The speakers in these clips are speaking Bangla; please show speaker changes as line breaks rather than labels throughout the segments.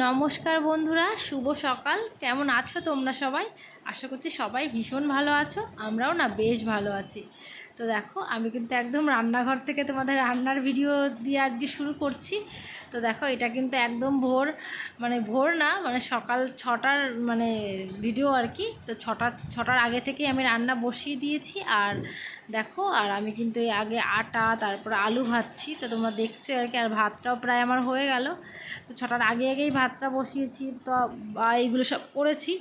নমস্কার বন্ধুরা শুভ সকাল। কেমন আছো তোমরা সবাই? আশা করছি সবাই ভীষণ ভালো আছো, আমরাও না বেশ ভালো আছি। তো দেখো, আমি কিন্তু একদম রান্নাঘর থেকে তোমাদের রান্নার ভিডিও দিয়ে আজকে শুরু করছি। তো দেখো, এটা কিন্তু একদম ভোর মানে ভোর না মানে সকাল ছটার মানে ভিডিও আর কি। তো ছটা, ছটার আগে থেকেই আমি রান্না বসিয়ে দিয়েছি আর দেখো, আর আমি কিন্তু এই আগে আটা, তারপর আলু ভাজছি। তো তোমরা দেখছ আর কি, আর ভাতটাও প্রায় আমার হয়ে গেল। তো ছটার আগে আগেই ভাতটা বসিয়েছি, তো এইগুলো সব করেছি।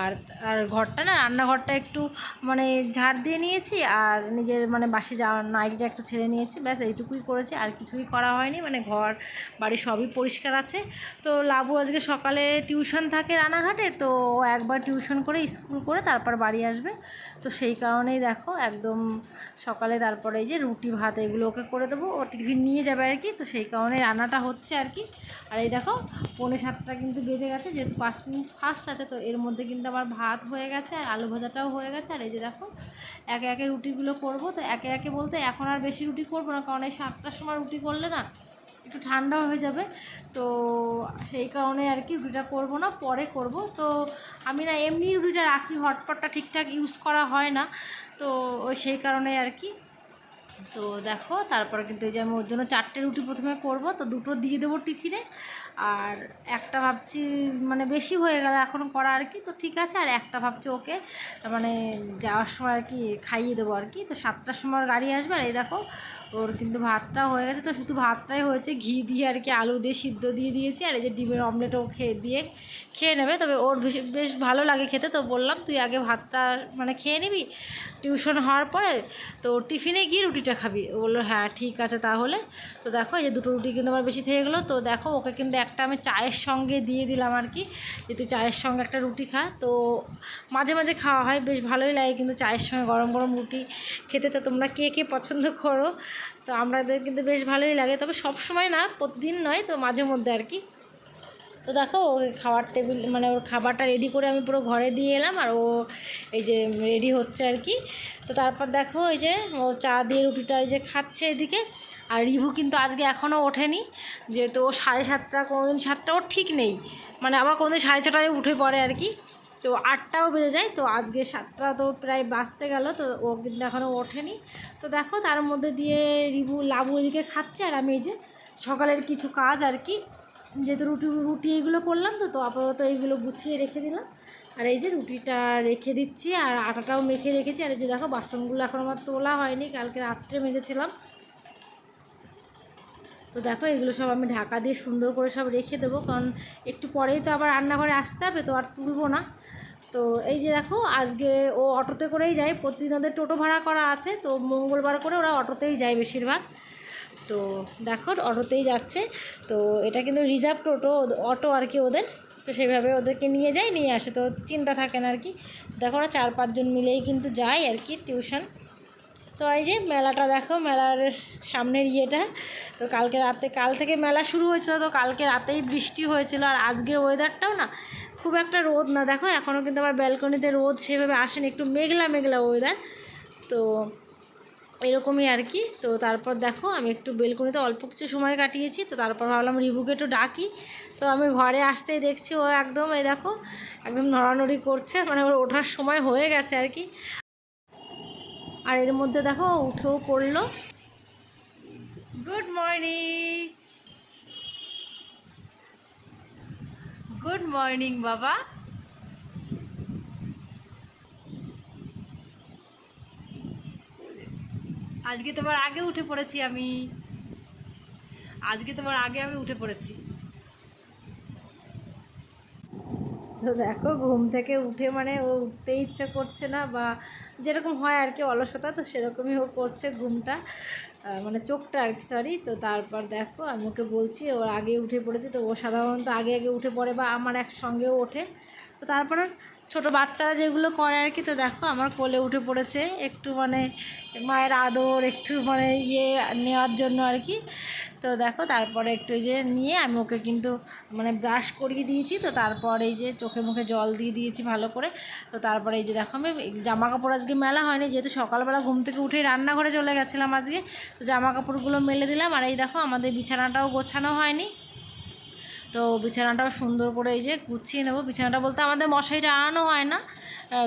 আর আর ঘরটা না, রান্নাঘরটা একটু মানে ঝাড় দিয়ে নিয়েছি আর নিজের মানে বাসে যাওয়ার নাইটিটা একটু ছেড়ে নিয়েছি, ব্যাস এইটুকুই করেছি, আর কিছুই করা হয়নি মানে ঘর বাড়ি সবই পরিষ্কার আছে। তো লাবু আজকে সকালে টিউশন থাকে রানাঘাটে, তো একবার টিউশন করে স্কুল করে তারপর বাড়ি আসবে। তো সেই কারণেই দেখো একদম সকালে তারপরে এই যে রুটি ভাত এগুলো ওকে করে দেবো, ও টিফিন নিয়ে যাবে আর কি, তো সেই কারণে রান্নাটা হচ্ছে আর কি। আর এই দেখো পৌনে সাতটা কিন্তু বেজে গেছে, যেহেতু পাঁচ মিনিট ফাস্ট আছে, তো এর মধ্যে কিন্তু আমার ভাত হয়ে গেছে আর আলু ভাজাটাও হয়ে গেছে। আর এই যে দেখো, একে একে রুটিগুলো করব। তো একে একে বলতে এখন আর বেশি রুটি করব না, কারণ এই সাতটার সময় রুটি করলে না একটু ঠান্ডা হয়ে যাবে। তো সেই কারণে আর কি রুটিটা করব না, পরে করব। তো আমি না এমনি রুটিটা রাখি, হটপটটা ঠিকঠাক ইউজ করা হয় না। তো ওই সেই কারণে আর কি। তো দেখো, তারপরে কিন্তু এই যে আমি ওর জন্য চারটে রুটি প্রথমে করব। তো দুটো দিয়ে দেবো টিফিনে। আর একটা ভাবছি মানে বেশি হয়ে গেল এখন করা আর কি, তো ঠিক আছে, আর একটা ভাবছি ওকে মানে যাওয়ার সময় আর কি খাইয়ে দেবো আর কি, তো সাতটার সময় গাড়ি আসবে, আর এই দেখো ওর কিন্তু ভাতটা হয়ে গেছে, তো শুধু ভাতটাই হয়েছে। ঘি দিয়ে আর কি আলু দিয়ে সিদ্ধ দিয়ে দিয়েছি, আর এই যে ডিমের অমলেটও খেয়ে দিয়ে খেয়ে নেবে। তবে ওর বেশ ভালো লাগে খেতে, তো বললাম, তুই আগে ভাতটা মানে খেয়ে নিবি? টিউশন হওয়ার পরে তো টিফিনে গিয়ে রুটিটা খাবি। ও বলল হ্যাঁ ঠিক আছে তাহলে। তো দেখো, এই যে দুটো রুটি কিন্তু আমার বেশি থেকে গেলো। তো দেখো, ওকে কিন্তু একটা আমি চায়ের সঙ্গে দিয়ে দিলাম আর কি, যে তুই চায়ের সঙ্গে একটা রুটি খা। তো মাঝে মাঝে খাওয়া হয়, বেশ ভালোই লাগে কিন্তু চায়ের সঙ্গে গরম গরম রুটি খেতে। তো তোমরা কে কে পছন্দ করো? তো আমাদের কিন্তু বেশ ভালোই লাগে। তবে সব সময় না, প্রতিদিন নয়, তো মাঝে মধ্যে আর কি। তো দেখো, ওর খাওয়ার টেবিল মানে ওর খাবারটা রেডি করে আমি পুরো ঘরে দিয়ে এলাম আর ও এই যে রেডি হচ্ছে আর কি। তো তারপর দেখো এই যে ও চা দিয়ে রুটিটা এই যে খাচ্ছে এদিকে। আর রিভু কিন্তু আজকে এখনও ওঠেনি, যেহেতু ও সাড়ে সাতটা, কোনোদিন সাতটা, ওর ঠিক নেই। মানে আবার কোনোদিন সাড়ে ছটায় উঠে পড়ে আর কি। তো আটটাও বেজে যায়, তো আজকে সাতটা তো প্রায় বাঁচতে গেল, তো ও কিন্তু এখনও ওঠেনি। তো দেখো তার মধ্যে দিয়ে রিবু লাবু এদিকে খাচ্ছে আর আমি এই যে সকালের কিছু কাজ আর কি, যেহেতু রুটি রুটি এইগুলো করলাম তো তো আপাতত এইগুলো গুছিয়ে রেখে দিলাম। আর এই যে রুটিটা রেখে দিচ্ছি আর আটাটাও মেখে রেখেছি। আর এই যে দেখো বাসনগুলো এখন আমার তোলা হয়নি, কালকে রাত্রে মেজেছিলাম। তো দেখো এগুলো সব আমি ঢাকা দিয়ে সুন্দর করে সব রেখে দেবো, কারণ একটু পরেই তো আবার রান্নাঘরে আসতে হবে, তো আর তুলবো না। তো এই যে দেখো, আজকে ও অটোতে করেই যায়। প্রতিদিন ওদের টোটো ভাড়া করা আছে, তো মঙ্গলবার করে ওরা অটোতেই যায় বেশিরভাগ। তো দেখো, অটোতেই যাচ্ছে। তো এটা কিন্তু রিজার্ভ টোটো, অটো আর কি ওদের। তো সেইভাবে ওদেরকে নিয়ে যায়, নিয়ে আসে। তো চিন্তা থাকে না আর কি। দেখো, ওরা চার পাঁচজন মিলেই কিন্তু যায় আর কি টিউশন। তো এই যে মেলাটা দেখো, মেলার সামনের ইয়েটা। তো কালকে রাতে, কাল থেকে মেলা শুরু হয়েছিল, তো কালকে রাতেই বৃষ্টি হয়েছিল। আর আজকের ওয়েদারটাও না খুব একটা রোদ না। দেখো এখনও কিন্তু আমার ব্যালকনিতে রোদ সেভাবে আসেনি, একটু মেঘলা মেঘলা ওয়েদার তো এরকমই আর কি। তো তারপর দেখো, আমি একটু বেলকনিতে অল্প কিছু সময় কাটিয়েছি। তো তারপর ভাবলাম রিভুকে একটু ডাকি। তো আমি ঘরে আসতেই দেখছি ও একদম, এই দেখো, একদম নড়ানড়ি করছে। মানে ওর ওঠার সময় হয়ে গেছে আর কি। আর এর মধ্যে দেখো উঠেও পড়ল। গুড মর্নিং গুড মর্নিং বাবা আজকে তোমার আগে উঠে পড়েছি আমি। আজকে তোমার আগে আমি উঠে পড়েছি। তো দেখো, ঘুম থেকে উঠে মানে ও উঠতে ইচ্ছা করছে না বা যেরকম হয় আর কি অলসতা, তো সেরকমই ও করছে ঘুমটা। মানে চোখটা আর কি সরি তো তারপর দেখো, আমি ওকে বলছি ওর আগে উঠে পড়েছে, তো ও সাধারণত আগে আগে উঠে পড়ে বা আমার এক সঙ্গেও ওঠে। তো তারপর ছোট বাচ্চারা যেগুলো করে আর কি, তো দেখো আমার কোলে উঠে পড়েছে, একটু মানে মায়ের আদর, একটু মানে ইয়ে নেওয়ার জন্য আর কি। তো দেখো, তারপরে একটু যে নিয়ে আমি ওকে কিন্তু মানে ব্রাশ করিয়ে দিয়েছি। তো তারপর এই যে চোখে মুখে জল দিয়ে দিয়েছি ভালো করে। তো তারপরে এই যে দেখো, আমি জামা কাপড় আজকে মেলা হয়নি, যেহেতু সকালবেলা ঘুম থেকে উঠে রান্নাঘরে চলে গেছিলাম আজকে। তো জামা কাপড়গুলো মেলে দিলাম। আর এই দেখো, আমাদের বিছানাটাও গোছানো হয়নি। তো বিছানাটাও সুন্দর করে এই যে গুছিয়ে নেব। বিছানাটা বলতে আমাদের মশারিটা আনানো হয় না।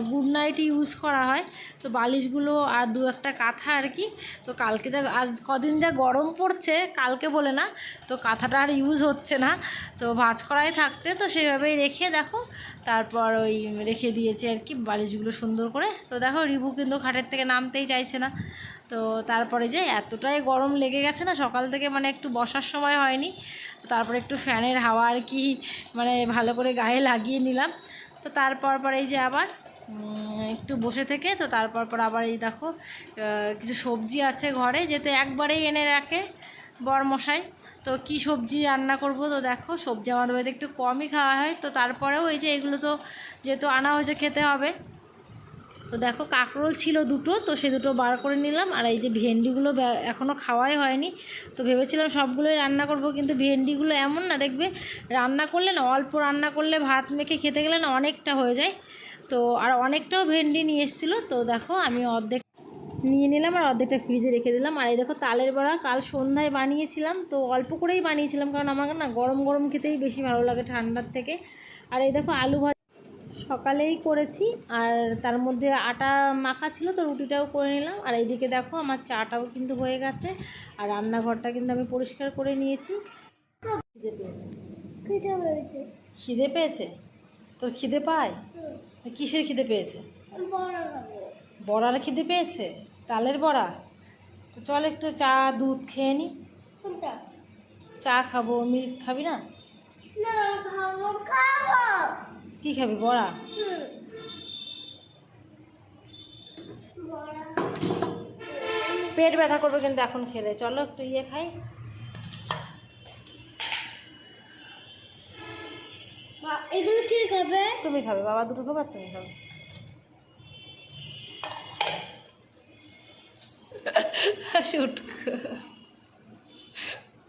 গুড নাইট ইউজ করা হয়। তো বালিশগুলো আর দু একটা কাঁথা আর কি। তো কালকে যা, আজ কদিন যা গরম পড়ছে, কালকে বলে না, তো কাঁথাটা আর ইউজ হচ্ছে না। তো ভাঁজ করাই থাকছে, তো সেইভাবেই রেখে দেখো। তারপর ওই রেখে দিয়েছে আর কি বালিশগুলো সুন্দর করে। তো দেখো রিভু কিন্তু খাটের থেকে নামতেই চাইছে না। তো তারপরে যে এতটাই গরম লেগে গেছে না, সকাল থেকে মানে একটু বসার সময় হয়নি। তারপরে একটু ফ্যানের হাওয়া আর কি মানে ভালো করে গায়ে লাগিয়ে নিলাম। তো তারপর পর এই যে আবার একটু বসে থেকে তো তারপর পর আবার এই দেখো কিছু সবজি আছে ঘরে, যেতে একবারেই এনে রাখে বরমশাই। তো কি সবজি রান্না করব তো দেখো, সবজি আমাদের বাড়িতে একটু কমই খাওয়া হয়। তো তারপরেও এই যে এগুলো তো যেহেতু আনা হয়েছে, খেতে হবে। তো দেখো, কাঁকরোল ছিল দুটো, তো সে দুটো বার করে নিলাম। আর এই যে ভেন্ডিগুলো এখনও খাওয়াই হয়নি। তো ভেবেছিলাম সবগুলোই রান্না করব, কিন্তু ভেন্ডিগুলো এমন না, দেখবে রান্না করলে না, অল্প রান্না করলে ভাত মেখে খেতে গেলে না অনেকটা হয়ে যায়। তো আর অনেকটাও ভেন্ডি নিয়ে এসেছিল। তো দেখো আমি অর্ধেক নিয়ে নিলাম আর অর্ধেকটা ফ্রিজে রেখে দিলাম। আর এই দেখো তালের বড়া কাল সন্ধ্যায় বানিয়েছিলাম। তো অল্প করেই বানিয়েছিলাম কারণ আমার না গরম গরম খেতেই বেশি ভালো লাগে ঠান্ডার থেকে। আর এই দেখো আলু ভাজা সকালেই করেছি আর তার মধ্যে আটা মাখা ছিল তো রুটিটাও করে নিলাম। আর এইদিকে দেখো আমার চাটাও কিন্তু হয়ে গেছে আর রান্নাঘরটা কিন্তু আমি পরিষ্কার করে নিয়েছি। খিদে পেয়েছে। খিদে পেয়েছে? তোর খিদে পায়? কিসের খিদে পেয়েছে? বড়ার খিদে পেয়েছে? তালের বড়া? তো চল একটু চা দুধ খেয়ে নি। চা খাব মিল্ক খাবি না? কি খাবি বড়া। পেট ব্যথা করবে কিন্তু এখন খেলে। চলো একটু ইয়ে খাই।
এগুলো কি খাবে?
তুমি খাবে বাবা দুটো খাবে আর তুমি খাবে। শুট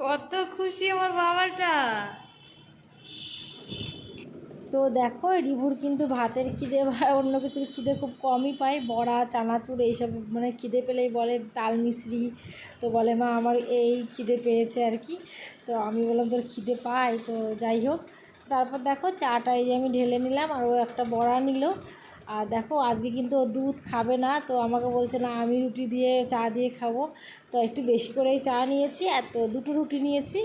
কত খুশি আমার বাবাটা। তো দেখো রিভুর কিন্তু ভাতের খিদে বা অন্য কিছুর খিদে খুব কমই পায়। বড়া চানাচুর এইসব মানে খিদে পেলেই বলে তাল মিশ্রি তো বলে মা আমার এই খিদে পেয়েছে আর কি। তো আমি বললাম তোর খিদে পাই তো যাই হোক তারপর দেখো চাটা এই যে আমি ঢেলে নিলাম আর ও একটা বড়া নিল। আর দেখো আজকে কিন্তু ও দুধ খাবে না, তো আমাকে বলছে, না, আমি রুটি দিয়ে চা দিয়ে খাব। তো একটু বেশি করেই চা নিয়েছি, আর তো দুটো রুটি নিয়েছি,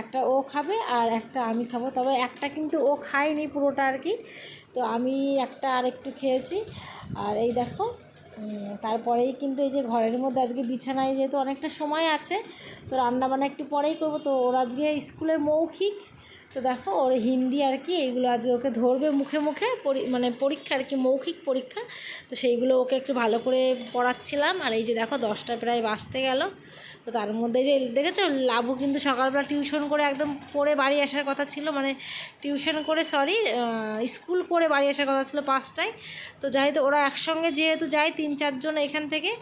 একটা ও খাবে আর একটা আমি খাব। তবে একটা কিন্তু ও খায়নি পুরোটা আর কি, তো আমি একটা আর একটু খেয়েছি। আর এই দেখো তারপরেই কিন্তু এই যে ঘরের মধ্যে আজকে বিছানায় যেহেতু অনেকটা সময় আছে, তো রান্নাবান্না একটু পরেই করব। তো ওর আজকে স্কুলে মৌখিক তো দেখো, ওর হিন্দি আর কি এইগুলো আজকে ওকে ধরবে মুখে মুখে মানে পরীক্ষা আর কি, মৌখিক পরীক্ষা। তো সেইগুলো ওকে একটু ভালো করে পড়াচ্ছিলাম। আর এই যে দেখো, দশটা প্রায় বাঁচতে গেল। তো তার মধ্যে যে, দেখেছ লাভু কিন্তু সকালবেলা টিউশন করে একদম পড়ে বাড়ি আসার কথা ছিল মানে টিউশন করে, সরি স্কুল করে বাড়ি আসার কথা ছিল পাঁচটায়। তো যাই তো ওরা একসঙ্গে যেহেতু যায়, তিন চারজন এখান থেকে।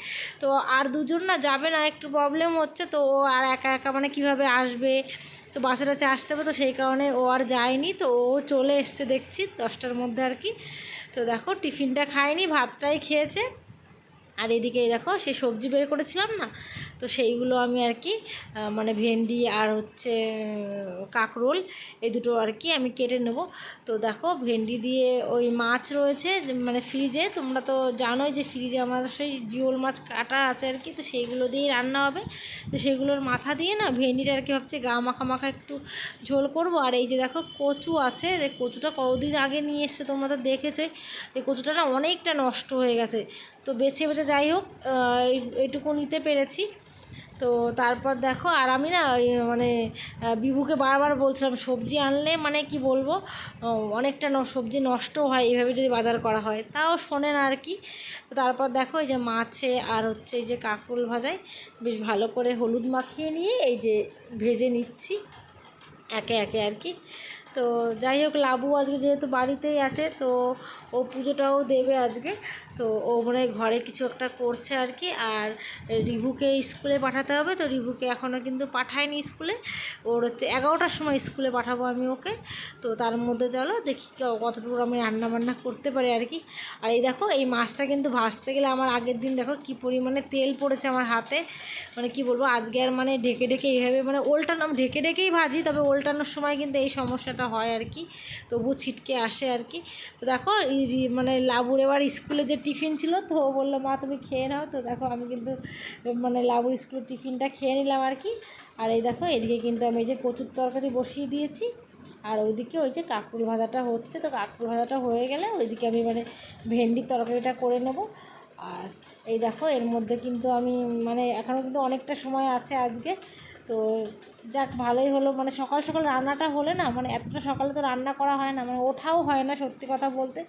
তো আর দুজন না যাবে না, একটু প্রবলেম হচ্ছে। তো ও আর একা একা মানে কীভাবে আসবে? তো বাসে টাসে আসতে হবে, তো সেই কারণে ও আর যায়নি, তো ও চলে এসছে দেখছি দশটার মধ্যে আর কি। তো দেখো টিফিনটা খায়নি, ভাতটাই খেয়েছে। আর এদিকে দেখো সেই সবজি বের করেছিলাম না তো সেইগুলো আমি আর কি মানে ভেন্ডি আর হচ্ছে কাঁকরোল এই দুটো আর কি আমি কেটে নেব। তো দেখো ভেন্ডি দিয়ে ওই মাছ রয়েছে মানে ফ্রিজে, তোমরা তো জানোই যে ফ্রিজে আমার সেই জিওল মাছ কাটা আছে আর কি, তো সেইগুলো দিয়েই রান্না হবে। তো সেগুলোর মাথা দিয়ে না ভেন্ডিটা আর কি ভাবছি গা মাখা মাখা একটু ঝোল করব। আর এই যে দেখো কচু আছে এই কচুটা কদিন আগে নিয়ে এসছে তোমরা তো দেখেছোই এই কচুটা না অনেকটা নষ্ট হয়ে গেছে। তো বেছে বেছে যাই হোক এইটুকু নিতে পেরেছি। তো তারপর দেখো, আর আমি না ওই মানে বিভুকে বারবার বলছিলাম, সবজি আনলে মানে কি বলব অনেকটা সবজি নষ্ট হয় এইভাবে যদি বাজার করা হয়। তাও শোনে না আর কি। তো তারপর দেখো, এই যে মাছে আর হচ্ছে এই যে কাঁকরোল ভাজায় বেশ ভালো করে হলুদ মাখিয়ে নিয়ে এই যে ভেজে নিচ্ছি, একে একে আর কি। তো যাই হোক, লাবু আজকে যেহেতু বাড়িতেই আছে, তো ও পুজোটাও দেবে আজকে। তো ও মনে ঘরে কিছু একটা করছে আর কি, আর রিভুকে স্কুলে পাঠাতে হবে, তো রিভুকে এখনও কিন্তু পাঠায়নি স্কুলে। ওর হচ্ছে এগারোটার সময় স্কুলে পাঠাবো আমি ওকে, তো তার মধ্যে চলো দেখি কতটুকু আমি রান্না বান্না করতে পারি আর কি। আর এই দেখো, এই মাছটা কিন্তু ভাজতে গেলে আমার আগের দিন দেখো কি পরিমাণে তেল পড়েছে আমার হাতে। মানে কি বলব, আজকে আর মানে ঢেকে ঢেকে এইভাবে মানে ওল্টানো, আমি ঢেকে ঢেকেই ভাজি, তবে ওল্টানোর সময় কিন্তু এই সমস্যাটা হয় আর কি। তবু ছিটকে আসে আর কি। তো দেখো মানে লাবুর এবার স্কুলে যে টিফিন ছিল, তো ও বলল, মা, তুমি খেয়ে নাও। তো দেখো, আমি কিন্তু মানে লাবুর স্কুলের টিফিনটা খেয়ে নিলাম আর কি। আর এই দেখো, এদিকে কিন্তু আমি এই যে কচুর তরকারি বসিয়ে দিয়েছি, আর ওইদিকে ওই যে কাকুল ভাজাটা হচ্ছে। তো কাকুল ভাজাটা হয়ে গেলে ওইদিকে আমি মানে ভেন্ডির তরকারিটা করে নেব। আর এই দেখো, এর মধ্যে কিন্তু আমি মানে এখনও কিন্তু অনেকটা সময় আছে আজকে। তো যাক, ভালোই হলো। মানে সকাল সকাল রান্নাটা হলে না মানে এতটা সকালে তো রান্না করা হয় না মানে ওঠাও হয় না সত্যি কথা বলতে।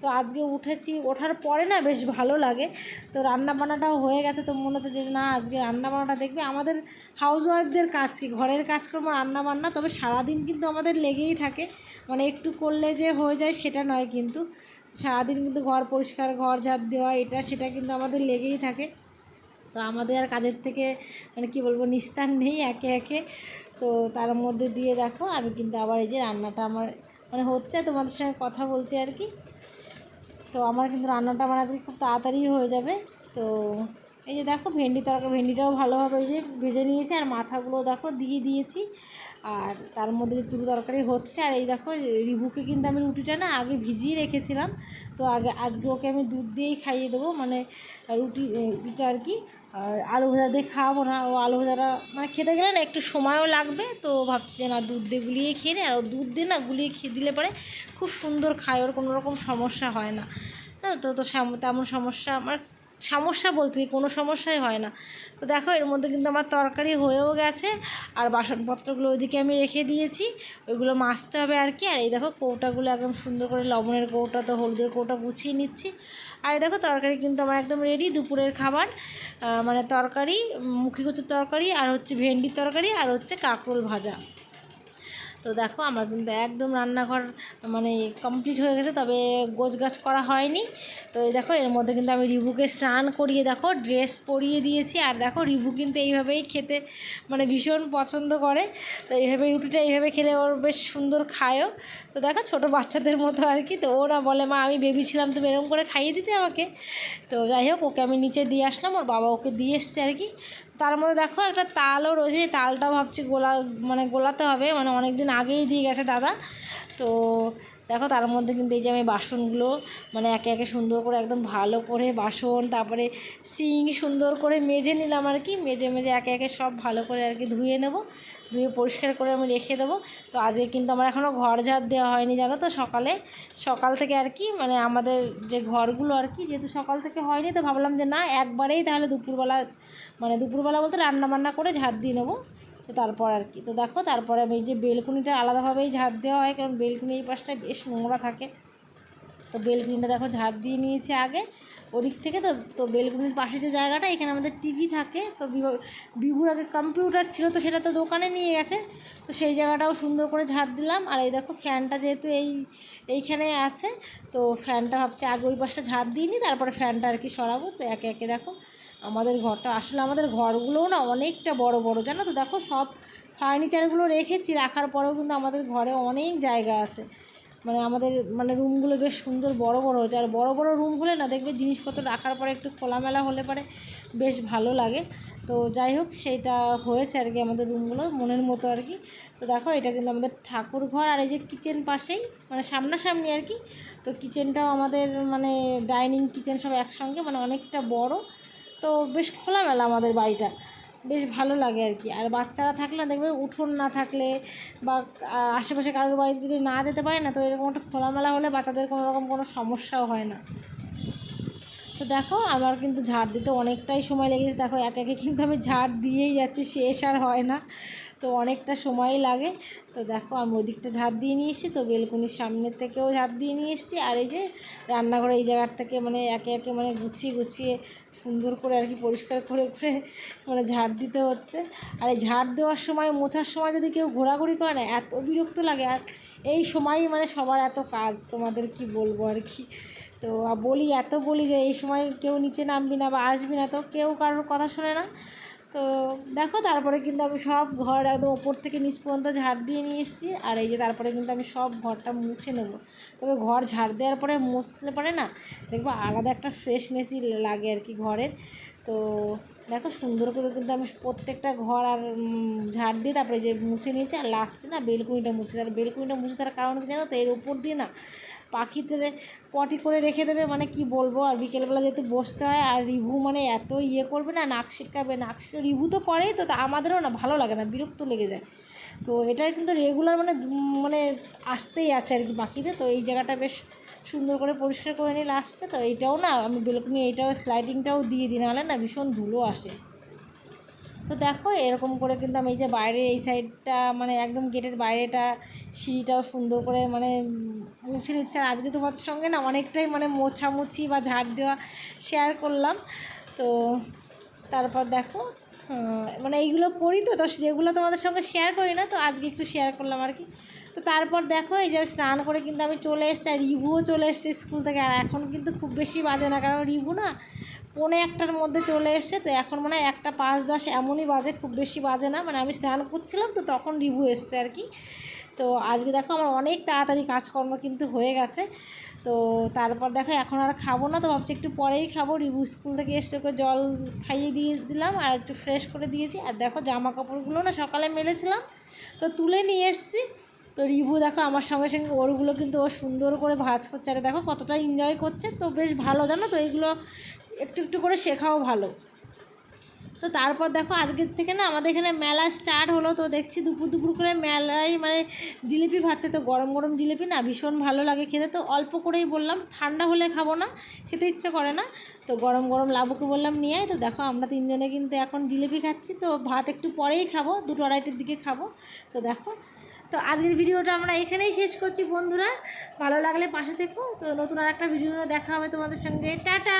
তো আজকে উঠেছি, ওঠার পরে না বেশ ভালো লাগে। তো রান্না বান্নাটাও হয়ে গেছে, তো মনে হচ্ছে যে না, আজকে রান্না বান্নাটা দেখবে। আমাদের হাউস ওয়াইফদের কাজ কি? ঘরের কাজকর্ম রান্না বান্না তবে সারাদিন কিন্তু আমাদের লেগেই থাকে। মানে একটু করলে যে হয়ে যায় সেটা নয় কিন্তু। সারাদিন কিন্তু ঘর পরিষ্কার, ঘর ঝাড় দেওয়া, এটা, সেটা কিন্তু আমাদের লেগেই থাকে। তো আমাদের আর কাজের থেকে মানে কি বলব, নিস্তার নেই একে একে। তো তার মধ্যে দিয়ে দেখো, আমি কিন্তু আবার এই যে রান্নাটা আমার মানে হচ্ছে তোমাদের সঙ্গে কথা বলছি আর কি। তো আমার কিন্তু রান্নাটা আমার আজকে খুব তাড়াতাড়ি হয়ে যাবে। তো এই যে দেখো, ভেন্ডি তরকারি ভেন্ডিটাও ভালোভাবে এই যে ভেজে নিয়েছি, আর মাথাগুলো দেখো দিয়ে দিয়েছি। আর তার মধ্যে যে দুটো তরকারি হচ্ছে, আর এই দেখো রিভুকে কিন্তু আমি রুটিটা না আগে ভিজিয়ে রেখেছিলাম। তো আগে, আজকে ওকে আমি দুধ দিয়েই খাইয়ে দেবো মানে রুটি, রুটিটা আর কি। আর আলু ভাজা দিয়ে খাওয়াবো না। ও আলু ভাজাটা মানে খেতে গেলে না একটু সময়ও লাগবে, তো ভাবছি যে না দুধ দিয়ে গুলিয়ে খেয়ে নে আর ও দুধ দিয়ে না গুলিয়ে খেয়ে দিলে পরে খুব সুন্দর খায়, ওর কোনো রকম সমস্যা হয় না। হ্যাঁ তো তো তেমন সমস্যা আমার, সমস্যা বলতে কোনো সমস্যাই হয় না। তো দেখো, এর মধ্যে কিন্তু আমার তরকারি হয়েও গেছে, আর বাসনপত্রগুলো ওইদিকে আমি রেখে দিয়েছি, ওইগুলো মাজতে হবে আর কি। আর এই দেখো কৌটাগুলো একদম সুন্দর করে লবণের কৌটা তো হলুদের কৌটা গুছিয়ে নিচ্ছি। আর দেখো তরকারি কিন্তু আমার একদম রেডি দুপুরের খাবার মানে তরকারি, মুখি কচুর তরকারি আর হচ্ছে ভেন্ডির তরকারি আর হচ্ছে কাঁকরোল ভাজা। তো দেখো, আমার কিন্তু একদম রান্নাঘর মানে কমপ্লিট হয়ে গেছে, তবে গোছ গাছ করা হয়নি। তো এই দেখো, এর মধ্যে কিন্তু আমি রিভুকে স্নান করিয়ে দেখো ড্রেস পরিয়ে দিয়েছি। আর দেখো রিভু কিন্তু এইভাবেই খেতে মানে ভীষণ পছন্দ করে। তো এইভাবে রুটিটা এইভাবে খেলে ওর বেশ সুন্দর খায়ও। তো দেখো, ছোটো বাচ্চাদের মতো আর কি। তো ওরা বলে, মা, আমি বেবি ছিলাম তুমি এরকম করে খাইয়ে দিতে আমাকে। তো যাই হোক, ওকে আমি নিচে দিয়ে আসলাম, ওর বাবা ওকে দিয়ে এসছে আর কি। তার মধ্যে দেখো একটা তালও রয়েছে তালটাও ভাবছি গোলা মানে গোলাতে হবে মানে অনেক দিন আগেই দিয়ে গেছে দাদা। তো দেখো তার মধ্যে কিন্তু এই যে আমি বাসনগুলো মানে একে একে সুন্দর করে একদম ভালো করে বাসন, তারপরে সিং সুন্দর করে মেজে নিলাম আর কি, মেজে মেজে একে একে সব ভালো করে আর কি ধুয়ে নেব, ধুয়ে পরিষ্কার করে আমি রেখে দেবো। তো আজকে কিন্তু আমার এখনও ঘর ঝাড় দেওয়া হয়নি, জানো তো সকালে, সকাল থেকে আর কি মানে আমাদের যে ঘরগুলো আর কি যেহেতু সকাল থেকে হয়নি তো ভাবলাম যে না একবারেই তাহলে দুপুরবেলা মানে দুপুরবেলা বলতে রান্না বান্না করে ঝাড় দিয়ে নেব। তো তারপর আর কি। তো দেখো, তারপরে আমি এই যে বেলকুনিটা আলাদাভাবেই ঝাড় দেওয়া হয়, কারণ বেলকুনি এই পাশটায় বেশ নোংরা থাকে। তো বেলকুনিটা দেখো ঝাড় দিয়ে নিয়েছি আগে। ওদিক থেকে তো তো বেলকুনির পাশে যে জায়গাটা, এখানে আমাদের টিভি থাকে। তো বিভ- বিভুর আগে কম্পিউটার ছিল, তো সেটা তো দোকানে নিয়ে গেছে। তো সেই জায়গাটাও সুন্দর করে ঝাড় দিলাম। আর এই দেখো, ফ্যানটা যেহেতু এই, এইখানে আছে, তো ফ্যানটা ভাবছি আগে ওই পাশটা ঝাড় দিয়ে নিই, তারপরে ফ্যানটা আর কি সরাবো। তো একে একে দেখো আমাদের ঘরটা, আসলে আমাদের ঘরগুলোও না অনেকটা বড় বড়, জানো তো? দেখো সব ফার্নিচারগুলো রেখেছি, রাখার পরেও কিন্তু আমাদের ঘরে অনেক জায়গা আছে। মানে আমাদের মানে রুমগুলো বেশ সুন্দর বড় বড় হয়েছে। আর বড় বড় রুম হলে না দেখবে জিনিসপত্র রাখার পরে একটু খোলামেলা হলে পরে বেশ ভালো লাগে। তো যাই হোক, সেইটা হয়েছে আর কি আমাদের রুমগুলো, মনের মতো আর কি। তো দেখো, এটা কিন্তু আমাদের ঠাকুর ঘর আর এই যে কিচেন পাশেই মানে সামনাসামনি আর কি। তো কিচেনটাও আমাদের মানে ডাইনিং কিচেন সব একসঙ্গে মানে অনেকটা বড়। তো বেশ খোলামেলা আমাদের বাড়িটা। বেশ ভালো লাগে আর কি। আর বাচ্চারা থাকলে দেখবে উঠোন না থাকলে বা আশেপাশে কারোর বাড়িতে যদি না যেতে পারে না, তো এরকম একটা খোলামেলা হলে বাচ্চাদের কোনো রকম কোনো সমস্যাও হয় না। তো দেখো, আমার কিন্তু ঝাড় দিতে অনেকটাই সময় লেগেছে। দেখো, একে একে কিন্তু আমি ঝাড় দিয়েই যাচ্ছি, শেষ আর হয় না। তো অনেকটা সময়ই লাগে। তো দেখো, আমি ওদিকটা ঝাড় দিয়ে নিয়ে এসেছি। তো বেলকুনির সামনের থেকেও ঝাড় দিয়ে নিয়ে এসেছি। আর এই যে রান্নাঘরে এই জায়গার থেকে মানে একে একে মানে গুছিয়ে গুছিয়ে সুন্দর করে আর কি পরিষ্কার করে করে মানে ঝাড় দিতে হচ্ছে। আর এই ঝাড় দেওয়ার সময়, মোছার সময় যদি কেউ ঘোরাঘুরি করে না, এত বিরক্ত লাগে। আর এই সময়ই মানে সবার এত কাজ, তোমাদের কি বলব আর কি? তো বলি, এত বলি যে এই সময় কেউ নিচে নামবি না বা আসবি না, তো কেউ কারোর কথা শোনে না। তো দেখো, তারপরে কিন্তু আমি সব ঘর একদম ওপর থেকে নিচ পর্যন্ত ঝাড় দিয়ে নিয়ে এসেছি। আর এই যে তারপরে কিন্তু আমি সব ঘরটা মুছে নেব। তবে ঘর ঝাড় দেওয়ার পরে মুছলে পরে না দেখব আলাদা একটা ফ্রেশনেসই লাগে আর কি ঘরের। তো দেখো, সুন্দর করে কিন্তু আমি প্রত্যেকটা ঘর আর ঝাড় দিয়ে তারপরে যে মুছে নিয়েছি, আর লাস্টে না বেলকুনিটা মুছে, তার বেলকুনিটা মুছে তার কারণ কি জানো তো? এর উপর দিয়ে না পাখিতে পটি করে রেখে দেবে মানে কি বলব? আর বিকেলবেলা যেহেতু বসতে হয়, আর রিভু মানে এত ইয়ে করবে না, নাক ছিটকাবে, নাক রিভু তো করেই, তো তা আমাদেরও না, ভালো লাগে না, বিরক্ত লেগে যায়। তো এটা কিন্তু রেগুলার মানে মানে আসতেই আছে আর কি পাখিতে তো এই জায়গাটা বেশ সুন্দর করে পরিষ্কার করে নিয়ে লাস্টে তো এইটাও না, আমি বেলকুনি, এইটাও স্লাইডিংটাও দিয়ে দিই, নাহলে না ভীষণ ধুলো আসে। তো দেখো, এরকম করে কিন্তু আমি এই যে বাইরে এই সাইডটা মানে একদম গেটের বাইরেটা, সিঁড়িটাও সুন্দর করে মানে মুছে নিচ্ছে। আর আজকে তোমাদের সঙ্গে না অনেকটাই মানে মোছামুছি বা ঝাড় দেওয়া শেয়ার করলাম। তো তারপর দেখো মানে এইগুলো করি তো তো যেগুলো তোমাদের সঙ্গে শেয়ার করি না, তো আজকে একটু শেয়ার করলাম আর কি। তো তারপর দেখো, এই যে স্নান করে কিন্তু আমি চলে এসেছি, আর রিভুও চলে এসেছে স্কুল থেকে। আর এখন কিন্তু খুব বেশি বাজে না, কারণ রিভু না পৌনে একটার মধ্যে চলে এসছে। তো এখন মনে একটা পাঁচ দশ এমনই বাজে, খুব বেশি বাজে না। মানে আমি স্নান করছিলাম, তো তখন রিভু এসছে আর কি। তো আজকে দেখো আমার অনেক তাড়াতাড়ি কাজকর্ম কিন্তু হয়ে গেছে। তো তারপর দেখো এখন আর খাব না, তো ভাবছি একটু পরেই খাব। রিভু স্কুল থেকে এসে ওকে জল খাইয়ে দিয়ে দিলাম আর একটু ফ্রেশ করে দিয়েছি। আর দেখো জামা কাপড়গুলো না সকালে মেলেছিলাম, তো তুলে নিয়ে এসেছি। তো রিভু দেখো আমার সঙ্গে সঙ্গে ওরগুলো কিন্তু ও সুন্দর করে ভাজ করছে। আর দেখো কতটা এনজয় করছে, তো বেশ ভালো জানো তো, এইগুলো একটু একটু করে শেখাও ভালো। তো তারপর দেখো আজকের থেকে না আমাদের এখানে মেলা স্টার্ট হলো, তো দেখছি দুপুর দুপুর করে মেলায় মানে জিলিপি ভাজছে। তো গরম গরম জিলিপি না ভীষণ ভালো লাগে খেতে। তো অল্প করেই বললাম, ঠান্ডা হলে খাব না, খেতে ইচ্ছে করে না। তো গরম গরম লাবুকে বললাম, নিয়ে তো দেখো আমরা তিনজনে কিন্তু এখন জিলিপি খাচ্ছি। তো ভাত একটু পরেই খাব, দুটো আড়াইটের দিকে খাব। তো দেখো, তো আজকের ভিডিওটা আমরা এখানেই শেষ করছি বন্ধুরা। ভালো লাগলে পাশে থেকো। তো নতুন আর একটা ভিডিও দেখা হবে তোমাদের সঙ্গে। টাটা!